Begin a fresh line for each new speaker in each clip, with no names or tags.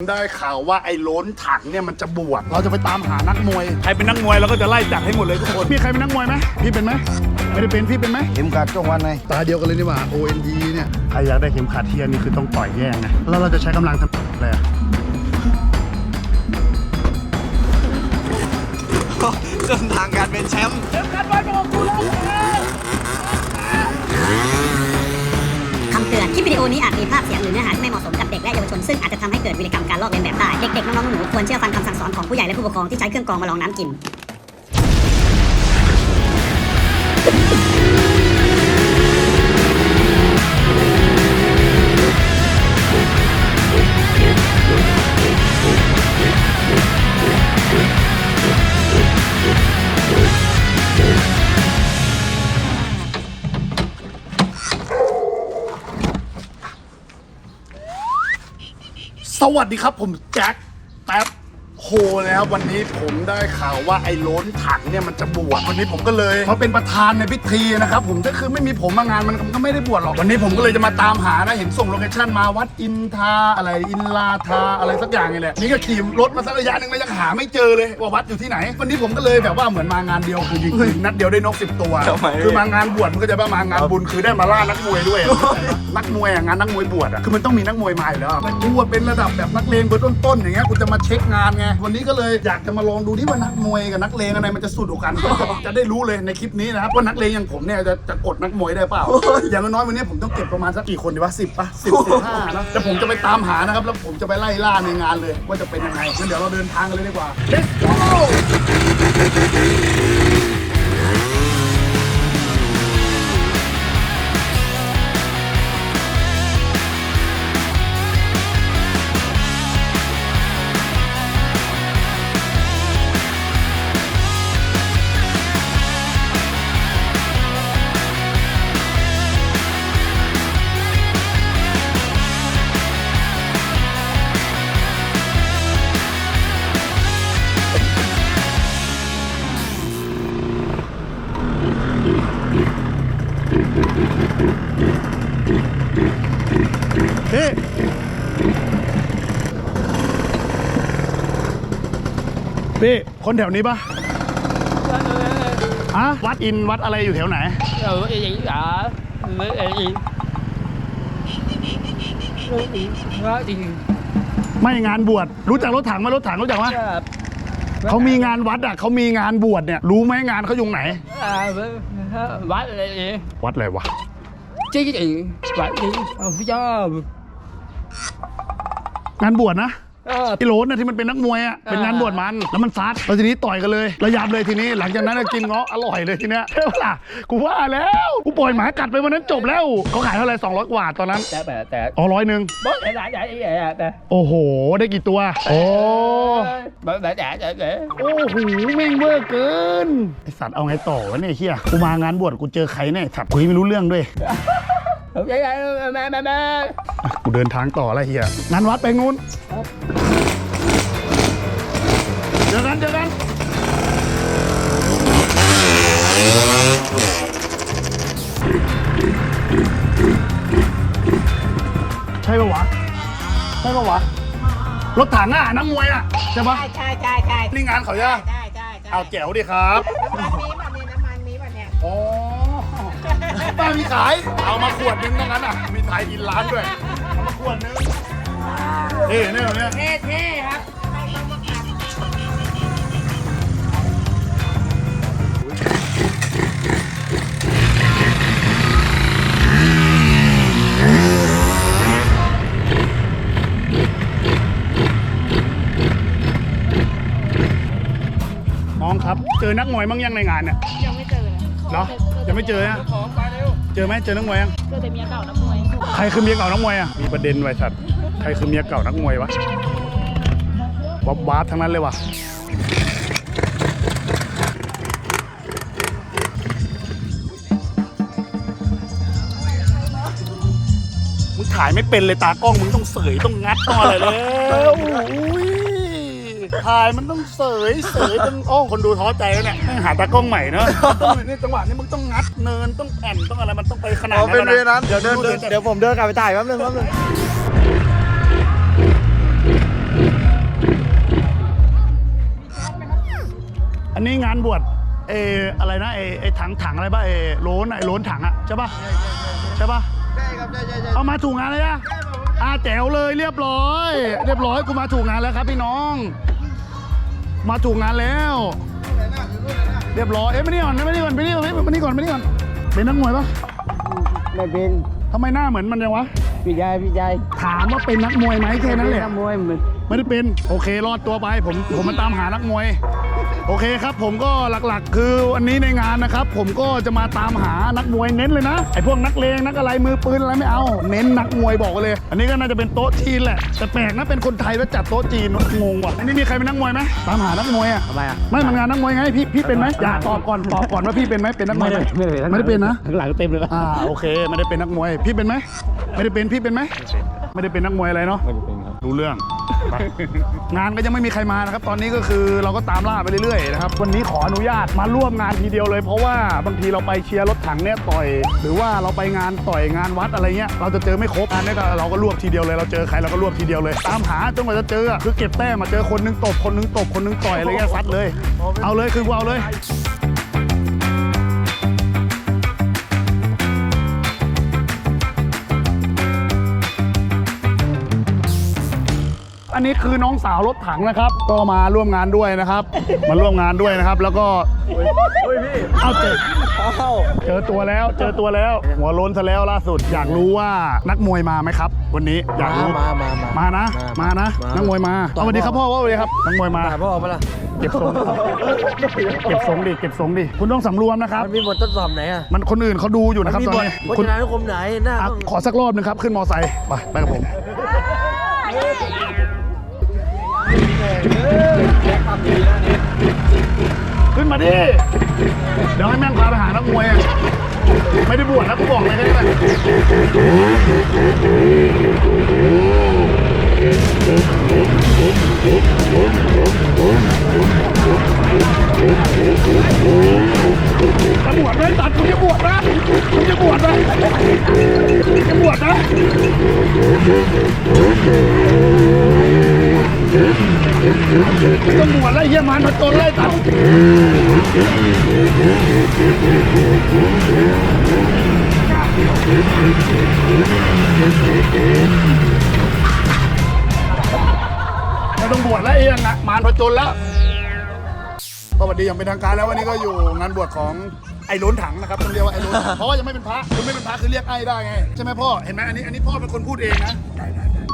ได้ข่าวว่าไอ้โล้นถังเนี่ยมันจะบวชเราจะไปตามหานักมวย
ใครเป็นนักมวยเราก็จะไล่จับให้หมดเลยทุกคน
พี่ใครเป็นนักมวยไหมพี่เป็นไหมไม่ได้เป็นพี่เป็นไหม
เข็มขัดจ้องวันใน
ตาเดียวกันเลยนี่หว่า OND เนี่ยใครอยากได้เข็มขัดเทียนนี่คือต้องต่อยแย่งนะแล้วเราจะใช้กำลังทำอะไรอะ
เส้นทางการเป็นแชมป์
คำเตือน คลิปวิดีโอนี้อาจมีภาพเสียงหรือเนื้อหาที่ไม่เหมาะสมกับเด็กและเยาวชน ซึ่งอาจจะทำให้เกิดวิกรรมการลอกเลียนแบบได้ เด็กๆ น้องๆ หนูๆ ควรเชื่อฟังคำสั่งสอนของผู้ใหญ่และผู้ปกครองที่ใช้เครื่องกรองมาลองน้ำกิน
วัสดีครับผมแจ็คแป๊บ โฮแล้ววันนี้ผมได้ข่าวว่าไอ้โล้นถังเนี่ยมันจะบวชวันนี้ผมก็เลยมาเป็นประธานในพิธีนะครับผมก็คือไม่มีผมมางานมันก็ไม่ได้บวชหรอกวันนี้ผมก็เลยจะมาตามหานะเห็นส่งโลเคชั่นมาวัดอินทาอะไรอินลาทาอะไรสักอย่างนี่แหละนี่ก็ขี่รถมาสักระยะหนึ่งแล้วยังหาไม่เจอเลยว่าวัดอยู่ที่ไหน วันนี้ผมก็เลยแบบว่าเหมือนมางานเดียวคือยิงนัดเดียวได้นกสิบตัวคือมางานบวชมันก็จะว่ามางานบุญคือได้มาล่านักมวยด้วย นักมวยอะงานนักมวยบวชอะคือมันต้องมีนักมวยมาอยู่แล้วอะมันกูอะเป็นระดับแบบนักเลงเบอร์ต้นๆอย่างเงี้ยกูจะมาเช็คงานไงวันนี้ก็เลยอยากจะมาลองดูที่ว่านักมวยกับนักเลงอะไรมันจะสุดกว่ากันจะได้รู้เลยในคลิปนี้นะครับว่านักเลงอย่างผมเนี่ยจะจะกดนักมวยได้เปล่า อย่างน้อยๆวันนี้ผมต้องเก็บประมาณสักกี่คนดีวะสิบปะสิบสิบห้านะแต่ผมจะไปตามหานะครับแล้วผมจะไปไล่ล่าในงานเลยว่าจะเป็นยังไงงั้นเดี๋ยวเราเดินทางกันเลยดีกว่า let's go พี่คนแถวนี้ปะฮะวัดอินวัดอะไรอยู่แถวไหน
Ừ, ý gì hả? Ý gì? Nó đi
ไม่งานบวชรู้จักรถถังไหมรถถังรู้จักไหมเขามีงานวัดอะเขามีงานบวชเนี่ย รู้ไหมงานเขาอยู่ไหน
à, Bắt là gì?
วัดอะไรวะ
Chứ cái gì? Bắt đi Không cho
งานบวชนะ
Ờ,
ไอ้โหลนน่ะที่มันเป็นนักมวยอะเป็นงานบวชมันแล้วมันซัดแล้วทีนี้ต่อยกันเลยระยับเลยทีนี้ หลังจากนั้นน่ะกินเงาะอร่อยเลยทีเนี้ยใช่ปะล่ะกูว่าแล้วกูปล่อยหมากัดไปวันนั้นจบแล้วเขาขายเท่าไหร่200กว่าตอนนั้น
Dạ bà dạ
อ๋อร้อยหนึ่ง
Bố lại lại lại vậy à bà
โอ้โห ได้กี่ตัวโอ้
Bà bà dạ dạ dạ
โอ้โหแม่งเวอร์เกินไอสัตว์เอาไงต่อวะเนี่ยเฮียกูมางานบวชกูเจอใครเนี่ยสัตว์คุยไม่รู้เรื่องด้วย
Không vậy à Mà mà mà
กูเดินทางต่อแล้วเฮียงานวัดไปนู้น เจอกันเจอกันใช่ปะวะใช่ปะวะรถถังอะนักมวยอะใช่ปะ
ใช่ใช่ใช่ใช่
นี่งานเขาใช่ปะ
ใช่ใช่ใช่
เอาแจ๋วดิครับ
น้ำมันมีป่ะเนี่ยน้ำมันมีป่ะเนี่ย
อ๋อป้ามีขายเอามาขวดนึงดังนั้นอะมีขายกินร้านด้วยเอามาขวดนึงเท่เนี่ยเนี่ อนักมวยมั้งยังในงานเนี่ย
ยังไม่เจอเลย
เหรอยังไม่เจอฮะเจอไหมเจอนักมวยยัง
เจอแต่เมียเก่านักมวย
ใครคือเมียเก่านักมวยอะมีประเด็นไว้สัตว์ใครคือเมียเก่านักมวยวะวับวาบทั้งนั้นเลยวะมึงถ่ายไม่เป็นเลยตากล้องมึงต้องเสยต้องงัดต้องอะไรแล้ว ถ่ายมันต้องเสยเสยต้องโอ้คนดูท้อใจแล้วเนี่ยต้องหาตากล้องใหม่เนาะนี่จังหวะนี้มึงต้องงัดเนินต้องแอนต้องอะไรมันต้องไปขนาดนั้น
เป็น
เว
แล้นเดี๋ยวเดินเดินเดี๋ยวผมเดินกลับไปถ่ายแป๊บนึงแป๊บนึง
อันนี้งานบวชเอออะไรนะเอไอถังถังอะไรป่ะเอโลนไอโลนถังอะใช่ป่ะใช่ป่ะเอามาถูกงานเลยอะอาแจ๋วเลยเรียบร้อย เรียบร้อยกูมาถูกงานแล้วครับพี่น้อง มาถูกงานแล้ว เรียบร้อย เอ๊ะมานี่ก่อนมานี่ก่อนมานี่ก่อนมานี่ก่อนมานี่ก่อน เป็นนักมวยปะ
ไม่เป็น
ทำไมหน้าเหมือนมันยังวะ
พี่ชายพี่ชาย
ถามว่าเป็นนักมวยไหมแค่นั้นแหละ
นักมวยมัน
ไม่ได้เป็น โอเค รอดตัวไป ผม ผมมาตามหานักมวย โอเคครับผมก็หลักๆ คือวันนี้ในงานนะครับ ผมก็จะมาตามหานักมวยเน้นเลยนะไอพวกนักเลงนักอะไรมือปืนอะไรไม่เอา เน้นนักมวยบอกเลย อันนี้ก็น่าจะเป็นโต๊ะจีนแหละแต่แปลกนะเป็นคนไทยแล้วจัดโต๊ะจีนงงว่ะอันนี้มีใครเป็นนักมวยไหมตามหานักมวยอะ
ทำไมอะ
ไม่มันงานนักมวยไงพี่พี่เป็นไหมอย่าตอบก่อนตอบก่อนว่าพี่เป็นไหมเป็นนักมวยไหม
ไม่ได้เป็น
ไม่ได้เป็นนะ
ข้างหลังเต็มเลย
อ่าโอเคไม่ได้เป็นนักมวยพี่เป็นไหมไม่ได้เป็นพี่เป็นไหมไม่ได้เป็นนักมวยอะไรเนาะ
ไม่ได้เป็นครับ
รู้เรื่อง ไปงานก็ยังไม่มีใครมานะครับ ตอนนี้ก็คือเราก็ตามล่าไปเรื่อยๆนะครับ วันนี้ขออนุญาตมาร่วมงานทีเดียวเลย เพราะว่าบางทีเราไปเชียร์รถถังเนี่ยต่อย หรือว่าเราไปงานต่อยงานวัดอะไรเงี้ย เราจะเจอไม่ครบงานเนี้ก็เราก็รวบทีเดียวเลย เราเจอใครเราก็รวบทีเดียวเลย ตามหาจนกว่าจะเจอ คือเก็บแต้มมาเจอคนนึงตบคนนึงตบคนนึงต่อยอะไรเงี้ยซัดเลย เอาเลยคือกูเอาเลย อันนี้คือน้องสาวรถถังนะครับ ก็มาร่วมงานด้วยนะครับ มาร่วมงานด้วยนะครับ แล้วก็เอาเจอเจอตัวแล้ว เจอตัวแล้ว หัวโล้นซะแล้วล่าสุด อยากรู้ว่านักมวยมาไหมครับ วันนี้อยากรู้
มามามา
มานะ
มา
มานะ
มา
นักมวยมาเอาสวัสดีครับพ่อว่าสวัสดีครับนักมวยมา
ถ่ายพ่อมาละ
เก็บทรงเก็บทรงดิ เก็บทรงดิ คุณต้องสำรวมนะครับ
มันมีบททดสอบไหนอะ
มันคนอื่นเขาดูอยู่นะครับ
มี
ตอน
บท
นี้
พ
คุณ
จนานุกรมไหนหน้า
อะ
ต้อง
ขอสักรอบหนึงครับ ขึ้นมอไซค์ ไป ไปกับผม ขึ้นมาดิ เดี๋ยวให้แม่งพาไปหานักมวยอะไม่ได้บวชนะกูบอกเลยได้ไหมจะบวชไหมตัดกูจะบวชนะกูจะบวชนะจะบวชนะ ต้องบวชแล้วไอ้เหี้ยมันมาจนไล่ตัดไม่ต้องบวชแล้วเองอะมารผจญแล้วสวัสดีอย่างเป็นทางการแล้ววันนี้ก็อยู่งานบวชของไอ้ล้นถังนะครับต้องเรียกว่าไอ้ล้นถังเพราะว่ายังไม่เป็นพระคุณไม่เป็นพระคือเรียกไอ้ได้ไงใช่ไหมพ่อเห็นไหมอันนี้อันนี้พ่อเป็นคนพูดเองนะ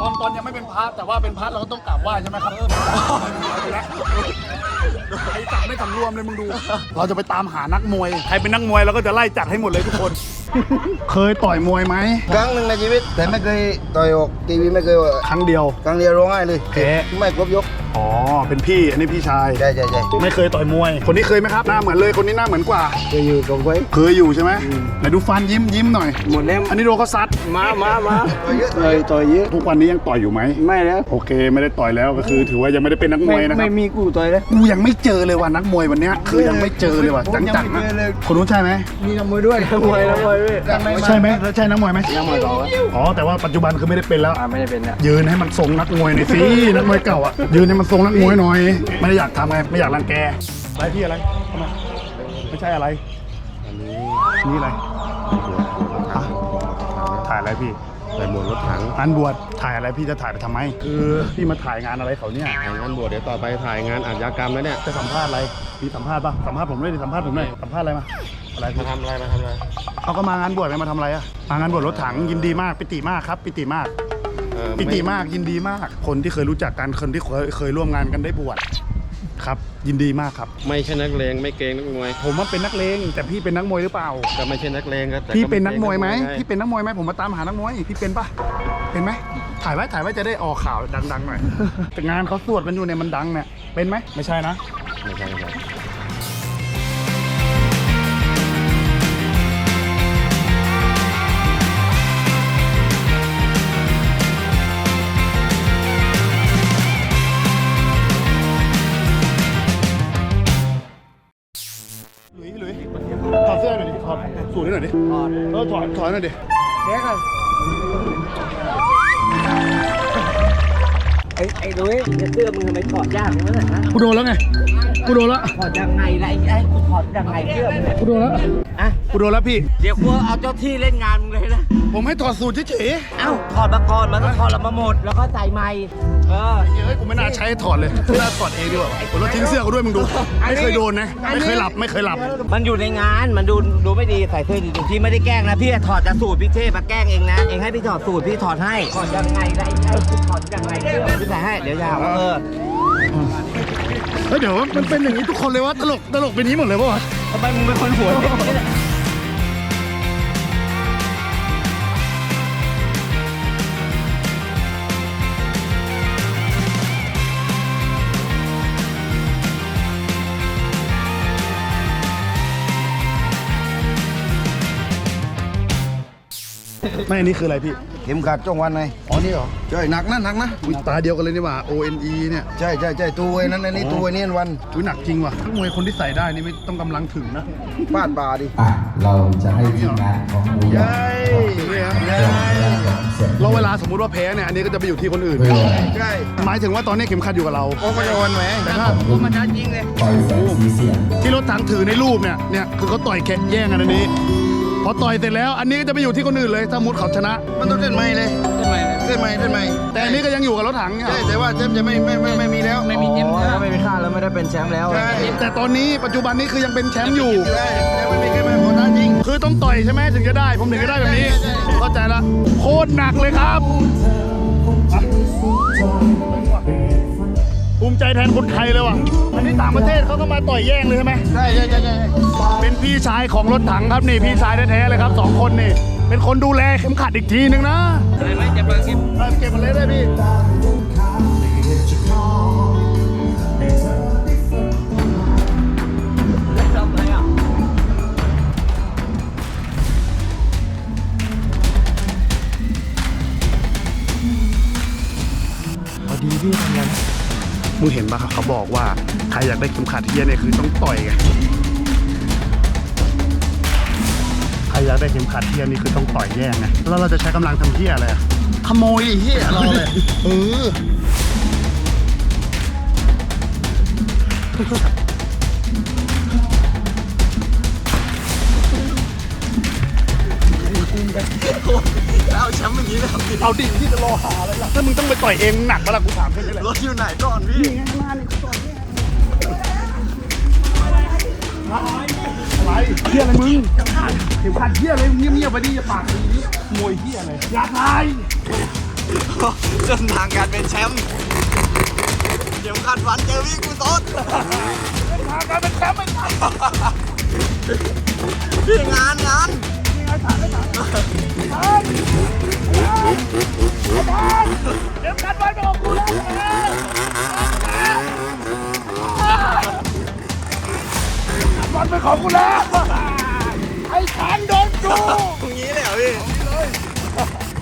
ตอนตอนยังไม่เป็นพระแต่ว่าเป็นพระเราก็ต้องกราบไหว้ใช่ไหมครับไอ้จับไม่สำรวมเลยมึงดู เราจะไปตามหานักมวย
ใครเป็นนักมวยเราก็จะไล่จัดให้หมดเลยทุกคน
เคยต่อยมวยไหม
ครั้งหนึ่งในชีวิต แต่ไม่เคยต่อยออกทีวีไม่เคยว่า
ครั้งเดียว
ครั้งเดียวร้องไห้เลย
แพ้
ไม่ครบยก
อ๋อเป็นพี่อันนี้พี่ชาย
ใช่ใช่ใช่
ไม่เคยต่อยมวย คนนี้เคยไหมครับ หน้าเหมือนเลยคนนี้หน้าเหมือนกว่า
เคยอยู่กับไว้
เคยอยู่ใช่ไหมไหนดูฟันยิ้มยิ้มหน่อย
หมดแล้ว
อันนี้โดนเขาซัด
มามามา
ต่อยเยอะ
ต่อยต่อยเยอะ
ทุกวันนี้ยังต่อยอยู่ไหม
ไม่แล้ว
โอเค ไม่ได้ต่อยแล้วก็คือ ถือว่ายังไม่ได้เป็นนักม
ไม่
วยนะค
ไม่
รับ
มีกูต่อยแล้ว
กูยังไม่เจอเลยว่ะนักมวยวันเนี้ยคือยังไม่เจอเลยว่ะจังจังๆนะคนนู้นใช่ไหม
มีนักมวยด้วยนักมวยนักมวยด้วย
ใช่ไหมแล้วใช่นักมวยไหม
นักมวยต่อวะ
อ๋อแต่ว่าปัจจุบันคือไม่ได้เป็นแล้ว
อ่าไม่ได้เป็นแล้ว
ยืนให้มันทรงนักมวยหน่อยสินักมวยเก่าอะยืนให้มันทรงนักมวยหน่อย ไม่ได้อยากทำไงไม่อยากรังแกอะไรพี่อะไรทำไมไม่ใช่อะไรนี่อะไรฮะถ่ายอะไรพี่
ใส่หมวกรถถัง
งานบวชถ่ายอะไรพี่จะถ่ายไปทำไม คือพี่มาถ่ายงานอะไรเขาเนี่ย
ถ่ายงานบวชเดี๋ยวต่อไปถ่ายงานอาชญากรรมแล้วเนี่ย
จะสัมภาษณ์อะไร พี่สัมภาษณ์ปะสัมภาษณ์ผมด้วยดิสัมภาษณ์ผมหน่อยสัมภาษณ์อะไรมา อะไร
มาทำอะไรมาทำอะไร
เขาก็มางานบวชไงมาทำอะไรอะมางานบวชรถถังยินดีมากปิติมากครับ ปิติมาก
เออ
ปิติมากยินดีมาก คนที่เคยรู้จักกันคนที่เคยเคยร่วมงานกันได้บวชครับ ยินดีมากครับ
ไม่ใช่นักเลงไม่เกรงนักมวย
ผมว่าเป็นนักเลงแต่พี่เป็นนักมวยหรือเปล่า
ก็ไม่ใช่นักเลงครับแต่
พี่เป็นนักมวยไหม
เกรง
พี่เป็นนักมวยไหมผมมาตามหานักมวยพี่เป็นปะเป็นไหมถ่ายไว้ถ่ายไว้จะได้ออกข่าวดังๆหน่อยแต่งานเขาสวดกันอยู่เนี่ยมันดังเนี่ยเป็นไหมไม่ใช่นะ
ไม่ใช่ไม่ใให้
หน่อยดิเออถอดถอดหน่อยดิ
เด็กอะไอ้ไอ้ดุ้ยเนี่ยเสื้อมึงทำไมถอดยากอย่างนั้นนะ
กูโดนแล้วไง กูโดนแล้ว
ถอดยังไงล่ะไอ้ไอ้กูถอดยังไงเสื้อมึงเนี่ย
กูโดนแล้ว
อะ
กูโดนแล้วพี่
เดี๋ยวกูเอาเจ้าที่เล่นงานมึงเลยนะ
ผมให้ถอดสูตรเฉย
เอ้าถอดมาก่อนมันก็ถอดเรามาหมด แล้วก็ใส่ใหม่เออ
ๆเฮ้ยกูไม่น่าใช้ให้ถอดเลยไม่น่าถอดเองดีกว่าผมแล้วทิ้งเสื้อกูด้วยมึงดู ไม่เคยโดนนะ ไม่เคยหลับไม่เคยหลับ
มันอยู่ในงานมันดูดูไม่ดีใส่เสื้อดีๆพี่ไม่ได้แกล้งนะพี่ถอดจากสูตรพี่เทพมาแกล้งเองนะเองให้พี่ถอดสูตรพี่ถอดให้ถอดยังไงล่ะไอ้ไอ้กูถอดยังไงเสื้อพี่ใส่ให้เดี๋ยวอยาว่าเออ
เฮ้ยเดี๋ยวมันเป็นอย่างนี้ทุกคนเลยวะตลกตลกเป็นนี้หมดเลยปะวะ
ทำไมมึงเป็นคนหัว
ไม่อันนี้คืออะไรพี่
เข็มขัดจ้องวันไง
อ๋อนี่เหรอ
ใช่หนักนะหนักนะ
อุ๊ยตาเดียวกันเลยนี่หว่า O N E เนี่ย
ใช่ใช่ใช่ตัวไอ้นั้นอันนี้ตัวไอ้นี่วัน
อุ้ยหนักจริงว่ะนักมวยคนที่ใส่ได้นี่ไม่ต้องกำลังถึงนะ
ฟาดบาดิ
อะเราจะให้ทีมงานของหมูหยอง
ยัยนี่ครับยัยแล้วเวลาสมมุติว่าแพ้เนี่ยอันนี้ก็จะไปอยู่ที่คนอื่น
เพื่อ
ใช่
หมายถึงว่าตอนนี้เข็มขัดอยู่กับเรา
โอ้ก็จะวันแหม
แต่ถ้า
ผมมันจริงเลยปล่อยแสงสีเสียง
ที่รถถังถือในรูปเนี่ยเนี่ยคือเขาต่อยแข่งแย่งกันอันนี้ พอต่อยเสร็จแล้ว อันนี้ก็จะไปอยู่ที่คนอื่นเลย ถ้ามุดเขาชนะ
มันต้องเต้นใหม่เลยเต้นใหม่เต้นใหม่เต้นใหม่
แต่อันนี้ก็ยังอยู่กับรถถังเนี่ย
ใช่แต่ว่าเต้นจะไม่ไม่ไม่ไม่มีแล้ว
ไม่มีเจมส์ถ้าไม่มีค่าแล้วไม่ได้เป็นแชมป์แล้ว
ใช่
แต่ตอนนี้ปัจจุบันนี้คือยังเป็นแชมป์อยู่
ใช่แล้วไม่มีใครมาขอท้าจริง
คือต้องต่อยใช่ไหมถึงจะได้ ผมถึงจะได้แบบนี้ผมเข้าใจละโคตรหนักเลยครับ ภูมิใจแทนคนไทยเลยว่ะ อันนี้ต่างประเทศเขาก็มาต่อยแย่งเลยใช่ไหม
ใช่ใช่ใช่ใช่
เป็นพี่ชายของรถถังครับนี่พี่ชายแท้ๆเลยครับสองคนนี่ เป็นคนดูแลเข็มขัดอีกทีนึงนะอะไรไหมจะเปิดเก็บเก็บมาเลยได้พี่
ทำอะไรอะ
พอดีพี่ทำงาน มึงเห็นปะครับเขาบอกว่าใครอยากได้เข็มขัดเฮียเนี่ยคือต้องต่อยไงใครอยากได้เข็มขัดเฮียนี่คือต้องต่อยแย่งไงแล้วเราจะใช้กำลังทำเฮียอะไรอะขโมยไอ้เฮียเราเลยเออ เอาแชมป์อย่างนี้เลยเอาดิที่จะรอหาอะไรล่ะถ้ามึงต้องไปต่อยเองหนักปะล่ะกูถามแค่นี้แหละ
รถอยู่ไหนก่อนพี่
อะไรเฮียอะไรมึงเข็มขัดเฮียอะไรเงียบเงียบๆไปดิอย่าปากดีดิมวยเฮียอะไรอย่าทาย
เส้นทางการเป็นแชมป์เข็มขัดฝันเจอวิ่งกูโต๊ด
ทางการเป็นแชมป์ไม่ทัน
พี่งานงาน
เข็มขัดไว้กับกูแล้วบอลเป็นของกูแล้วไอ้ช้างโดนกู
อย่างนี้เลยเหรอพี่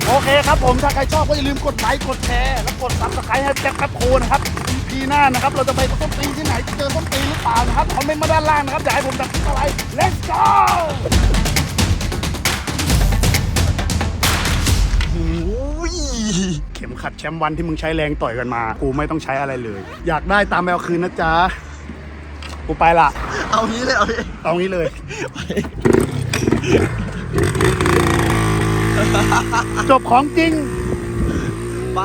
โอเคครับผม ถ้าใครชอบก็อย่าลืมกดไลค์กดแชร์ และกดซับสไครต์ให้แจ็คแป๊บโคนะครับ EP หน้านะครับ เราจะไปต้นตีนที่ไหนจะเจอต้นตีนหรือเปล่านะครับคอมเมนต์มาด้านล่างนะครับ อยากให้ผมทำคลิปอะไร let's go เข็มขัดแชมป์วันที่มึงใช้แรงต่อยกันมา กูไม่ต้องใช้อะไรเลย อยากได้ตามแมวคืนนะจ๊ะ กูไปละ
เอางี้เลยเหรอพี่
เอางี้เลย จบของจริง
ไป